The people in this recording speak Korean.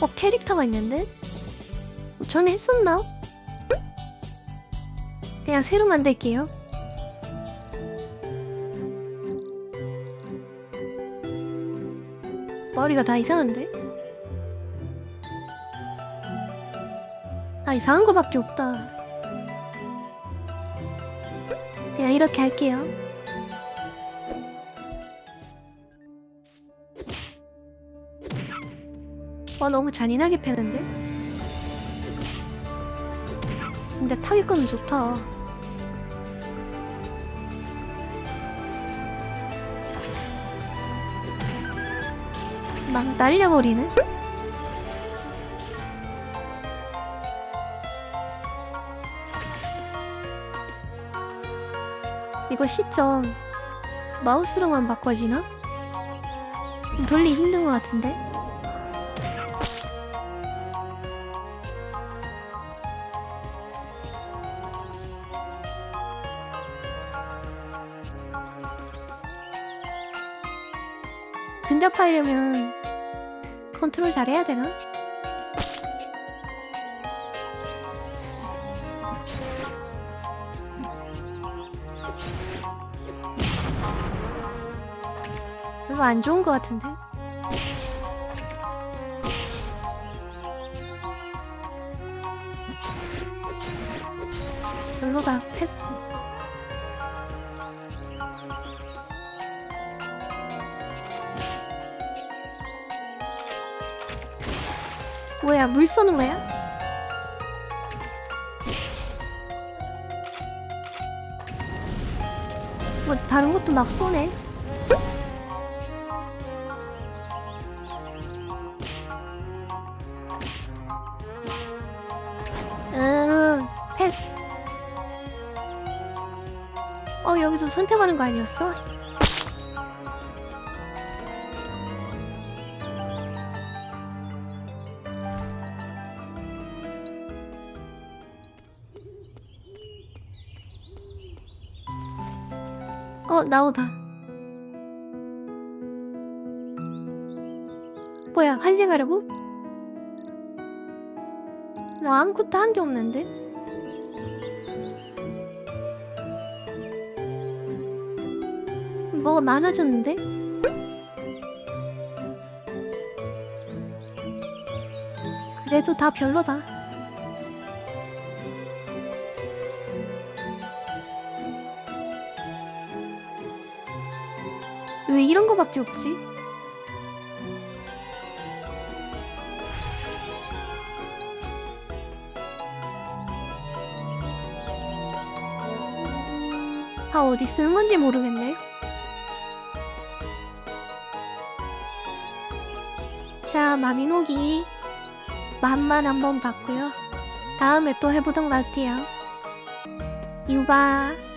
어 캐릭터가 있는데? 전에 했었나? 그냥 새로 만들게요. 머리가 다 이상한데? 아 이상한 거밖에 없다. 그냥 이렇게 할게요. 와 너무 잔인하게 패는데? 근데 타격감은 좋다. 막 날려버리네? 이거 시점 마우스로만 바꿔지나? 돌리기 힘든 것 같은데? 근접하려면 컨트롤 잘해야 되나? 별로 안 좋은 것 같은데? 별로다 패스 뭐야 물 쏘는 거야? 뭐 다른 것도 막 쏘네 음 패스 어 여기서 선택하는 거 아니었어? 어 나오다 뭐야 환생하려고? 나 아무것도 한 게 없는데? 뭐가 많아졌는데? 그래도 다 별로다. 왜 이런 거밖에 없지? 다 어디 쓰는 건지 모르겠네. 자, 마미노기 맛만 한번 봤고요. 다음에 또 해보던 것 같아요. 유바.